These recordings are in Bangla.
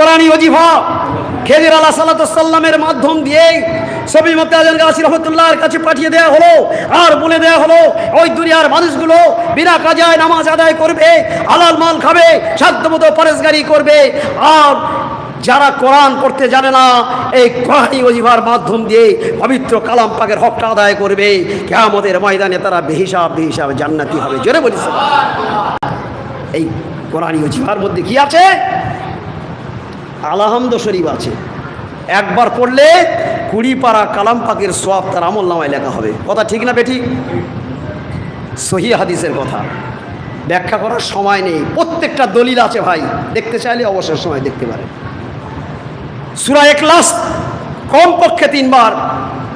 কোরআনী অজিফা খেদির আল্লাহ সাল্লামের মাধ্যম দিয়ে সবই মধ্যে আজম গাছি রহমতুল্লাহর কাছে পাঠিয়ে দেওয়া হলো আর বলে দেওয়া হলো, ওই দুনিয়ার মানুষগুলো বিনা কাজায় নামাজ আদায় করবে আলাল মাল খাবে, সাধ্যমতো পরেশগারি করবে। আর যারা কোরআন পড়তে জানে না, এই কোরআনী অজিফার মাধ্যম দিয়ে পবিত্র কালাম পাকের হকটা আদায় করবে। কেয়ামতের ময়দানে তারা বেহিসাব বেহিসাব জান্নাতি হবে। জোরে বলিস এই কোরআনী অজিফার মধ্যে কি আছে? আলাহামদ শরীফ আছে। একবার পড়লে কুড়ি পাড়া কালাম পাকের সব তার আমল নামায় লেখা হবে। কথা ঠিক না বেঠিক সহি হাদিসের কথা। ব্যাখ্যা করার সময় নেই। প্রত্যেকটা দলিল আছে ভাই। দেখতে চাইলে অবসর সময় দেখতে পারে সুরা একলাস কমপক্ষে তিনবার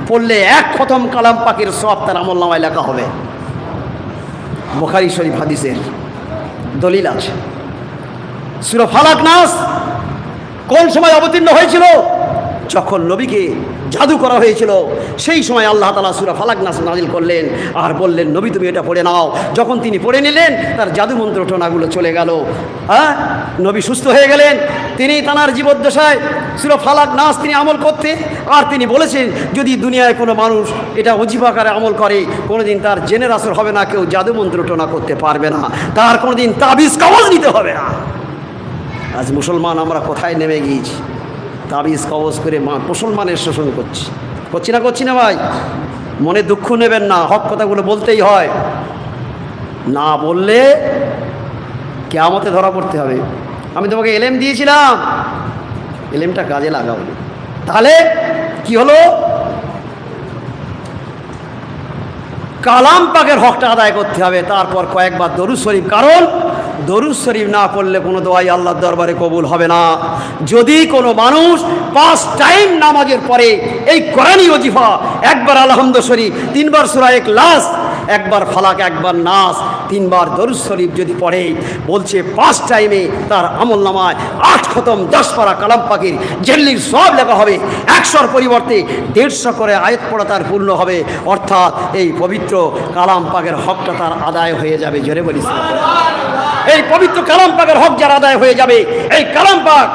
পড়লে এক খতম কালাম পাকের সব তার আমল নামায় লেখা হবে। বোখারি শরীফ হাদিসের দলিল আছে। সুরা ফালাক নাস কোন সময় অবতীর্ণ হয়েছিল? যখন নবীকে জাদু করা হয়েছিল, সেই সময় আল্লাহ তালা সুরা ফালাক নাস নাজিল করলেন আর বললেন, নবী, তুমি এটা পড়ে নাও। যখন তিনি পড়ে নিলেন, তার জাদু মন্ত্র টোনাগুলো চলে গেল। হ্যাঁ? নবী সুস্থ হয়ে গেলেন। তিনি তানার জীবদ্দশায় সুরা ফালাক নাস তিনি আমল করতে, আর তিনি বলেছেন, যদি দুনিয়ায় কোনো মানুষ এটা অজিবাকারে আমল করে, কোনোদিন তার জেনের আসর হবে না, কেউ জাদু মন্ত্র টোনা করতে পারবে না। তার কোনোদিন তাবিজ কবজ নিতে হবে না। আজ মুসলমান আমরা কোথায় নেমে গিয়েছি? তাবিজ কবজ করে মুসলমানের শোষণ করছি। করছি না করছি না ভাই? মনে দুঃখ নেবেন না, হক কথাগুলো বলতেই হয়। না বললে কেয়ামতে ধরা পড়তে হবে। আমি তোমাকে এলেম দিয়েছিলাম। এলেমটা কাজে লাগাও। তাহলে কি হলো? কালাম পাকের হকটা আদায় করতে হবে। তারপর কয়েকবার দরুদ শরীফ, কারণ দরুদ শরীফ না পড়লে কোনো দোয়াই আল্লাহর দরবারে কবুল হবে না। যদি কোনো মানুষ পাঁচ টাইম নামাজের পরে এই কোরআনী ওজিফা, একবার আলহামদ শরীফ, তিনবার সুরা এক লাস একবার ফালাক, একবার নাস, তিনবার দরুদ শরীফ যদি পড়ে, বলছে পাঁচ টাইমে তার আমল নামায় আট খতম, দশ পারা কালাম পাখির জেল্লির সব লেখা হবে, একশোর পরিবর্তে দেড়শো করে আয়াত পড়া তার পূর্ণ হবে, অর্থাৎ এই পবিত্র কালাম পাকের হকটা তার আদায় হয়ে যাবে। জোরে বলিস এই পবিত্র কালাম পাকের হক যার আদায় হয়ে যাবে, এই কালাম পাক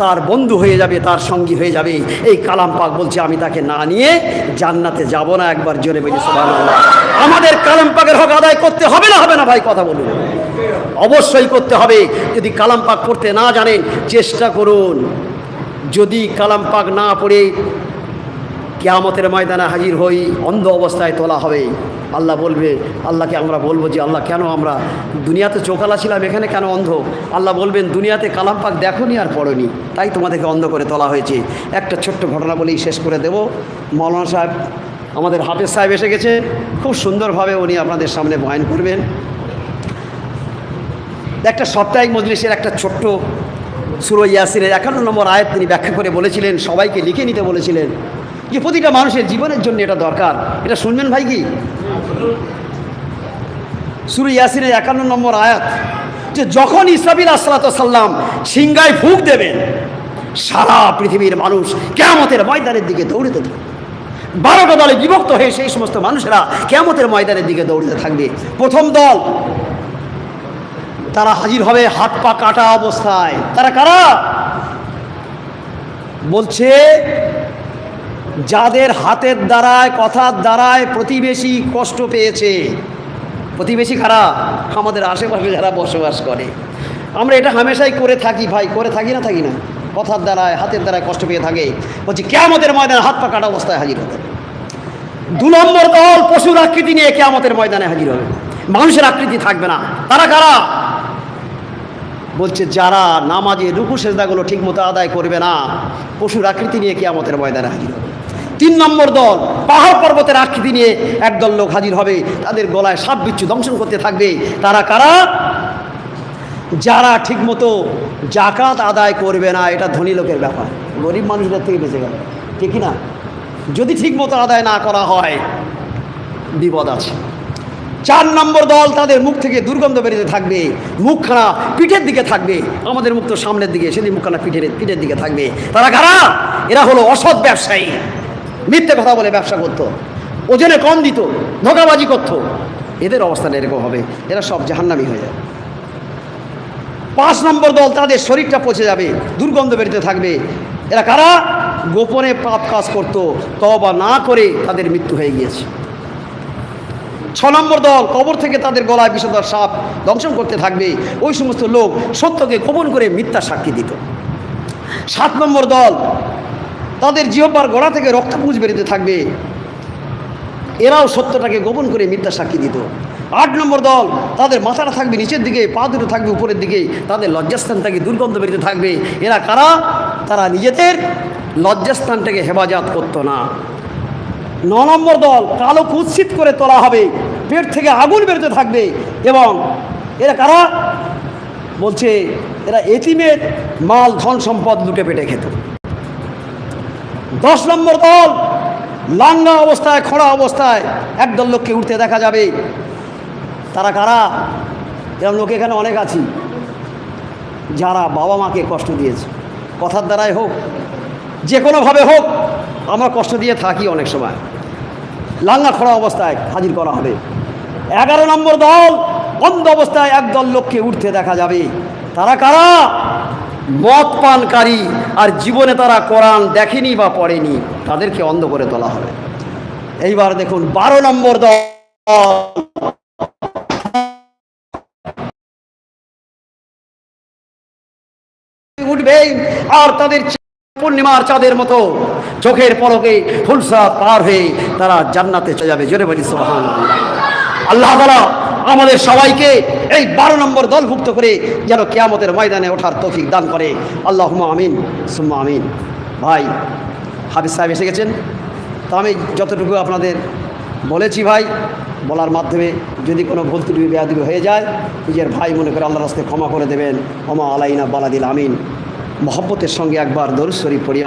তার বন্ধু হয়ে যাবে, তার সঙ্গী হয়ে যাবে। এই কালাম পাক বলছে, আমি তাকে না নিয়ে জান্নাতে যাব না একবার, জোরে বলি, সুবহানাল্লাহ। আমাদের কালাম পাকের হক আদায় করতে হবে না হবে না, ভাই, কথা বলুন। অবশ্যই করতে হবে। যদি কালাম পাক পড়তে না জানেন, চেষ্টা করুন। যদি কালাম পাক না পড়ে কেয়ামতের ময়দানে হাজির হই, অন্ধ অবস্থায় তোলা হবে। আল্লাহ বলবে, আল্লাহকে আমরা বলব যে, আল্লাহ, কেন আমরা দুনিয়াতে চোখালা ছিলাম এখানে কেন অন্ধ? আল্লাহ বলবেন, দুনিয়াতে কালাম পাক দেখনি আর পড়নি। তাই তোমাদেরকে অন্ধ করে তোলা হয়েছে। একটা ছোট্ট ঘটনা বলেই শেষ করে দেব। মৌলানা সাহেব, আমাদের হাফেজ সাহেব এসে গেছে। খুব সুন্দরভাবে উনি আপনাদের সামনে বয়ান করবেন। একটা সাপ্তাহিক মজলিসের একটা ছোট্ট সুরো একান্ন নম্বর আয়াত তিনি ব্যাখ্যা করে বলেছিলেন, সবাইকে লিখে নিতে বলেছিলেন। যে প্রতিটা মানুষের জীবনের জন্য এটা দরকার। এটা শুনবেন ভাই কি? সুরু ইয়াসিনের একান্ন নম্বর আয়াত, যে যখন ইসরাবিল আসলাতাম সিংগায় ফুক দেবেন সারা পৃথিবীর মানুষ কেয়ামতের ময়দানের দিকে দৌড়িতে থাকবে। বারোটা দলে বিভক্ত হয়ে সেই সমস্ত মানুষেরা কেয়ামতের ময়দানের দিকে দৌড়িতে থাকবে। প্রথম দল, তারা হাজির হবে হাত পা কাটা অবস্থায়। তারা কারা? বলছে যাদের হাতের দ্বারায়, কথার দ্বারায় প্রতিবেশী কষ্ট পেয়েছে। প্রতিবেশী খারাপ আমাদের আশেপাশে যারা বসবাস করে। আমরা এটা হামেশাই করে থাকি ভাই, করে থাকি না থাকি না? কথার দ্বারায়, হাতের দ্বারায় কষ্ট পেয়ে থাকে। বলছি, কেয়ামতের ময়দানে হাত পা কাটা অবস্থায় হাজির হবে। দু নম্বর দল পশুর আকৃতি নিয়ে কেয়ামতের ময়দানে হাজির হবে। মানুষের আকৃতি থাকবে না। তারা কারা? বলছে, যারা নামাজে রুকু সেজদাগুলো ঠিক মতো আদায় করবে না, পশুর আকৃতি নিয়ে কেয়ামতের ময়দানে হাজির হবে। তিন নম্বর দল পাহাড় পর্বতের আকৃতি নিয়ে একদল লোক হাজির হবে। তাদের গলায় সাপ বিচ্ছু দংশন করতে থাকবে। তারা কারা? যারা ঠিকমতো জাকাত আদায় করবে না, এটা ধনী লোকের ব্যাপার। গরিব মানুষদের থেকে বেঁচে গেল। ঠিক না যদি ঠিকমতো আদায় না করা হয়, বিপদ আছে। চার নম্বর দল তাদের মুখ থেকে দুর্গন্ধ বেরোতে থাকবে। মুখখানা পিঠের দিকে থাকবে। আমাদের মুখ তো সামনের দিকে, সেদিন মুখখানা পিঠের পিঠের দিকে থাকবে। তারা কারা? এরা হলো অসৎ ব্যবসায়ী। মিথ্যে কথা বলে ব্যবসা করতো। ওজনে কম দিত, ধোকাবাজি করতো। এদের অবস্থান এরকম হবে, এরা সব জাহান্নামি হয়ে যাবে। পাঁচ নম্বর দল, তাদের শরীরটা পচে যাবে, দুর্গন্ধ বেরোতে থাকবে। এরা কারা? গোপনে পাপ কাজ করতো তবা না করে তাদের মৃত্যু হয়ে গিয়েছে। ছ নম্বর দল, কবর থেকে তাদের গলায় বিষধর সাপ দংশন করতে থাকবে। ওই সমস্ত লোক সত্যকে গোপন করে মিথ্যা সাক্ষী দিত। সাত নম্বর দল তাদের জিহ্বার গলা থেকে রক্তপুঞ্জ বেরোতে থাকবে। এরাও সত্যটাকে গোপন করে মিথ্যা সাক্ষী দিত। আট নম্বর দল, তাদের মাথাটা থাকবে নিচের দিকে, পা দুটো থাকবে উপরের দিকে, তাদের লজ্জাস্থান থেকে দুর্গন্ধ বেরোতে থাকবে। এরা কারা? তারা নিজেদের লজ্জাস্থানটাকে হেফাজত করতো না। ন নম্বর দল, কালো কুৎসিত করে তোলা হবে। পেট থেকে আগুন বেরোতে থাকবে। এবং এরা কারা? বলছে, এরা এতিমের মাল ধন সম্পদ লুটে পেটে খেত। দশ নম্বর দল, লাঙ্গা অবস্থায় খোঁড়া অবস্থায় একদল লোককে উঠতে দেখা যাবে। তারা কারা? এরকম লোক এখানে অনেক আছি, যারা বাবা মাকে কষ্ট দিয়েছে। কথার দ্বারাই হোক যে কোনোভাবে হোক, আমরা কষ্ট দিয়ে থাকি অনেক সময়। লাঙ্গা খোড়া অবস্থায় হাজির করা হবে। এগারো নম্বর দল অন্ধ অবস্থায় একদল লোককে উঠতে দেখা যাবে। তারা কারা? মদ পানকারী। আর জীবনে তারা কোরআন দেখেনি বা পড়েনি, তাদেরকে অন্ধ করে তোলা হবে। এইবার দেখুন, বারো নম্বর দল। উঠবে আর তাদের পূর্ণিমার চাঁদের মতো চোখের পলকে ফুলসা পার হয়ে তারা জান্নাতে চলে যাবে। জোরে বলি সোহান আল্লাহ তালা আমাদের সবাইকে এই বারো নম্বর দলভুক্ত করে যেন কেয়ামতের ময়দানে ওঠার তৌফিক দান করে। আল্লাহ আমিন, সুম্মা আমিন। ভাই, হাফিজ সাহেব এসে গেছেন। তো আমি যতটুকু আপনাদের বলেছি ভাই, বলার মাধ্যমে যদি কোনো ভুল ত্রুটি, বেয়াদবি হয়ে যায়, নিজের ভাই মনে করে আল্লাহ রাস্তায় ক্ষমা করে দেবেন। ক্ষমা আলাইনা বালাদিল আমিন। মহব্বতের সঙ্গে একবার দরুদ শরীফ পড়ি।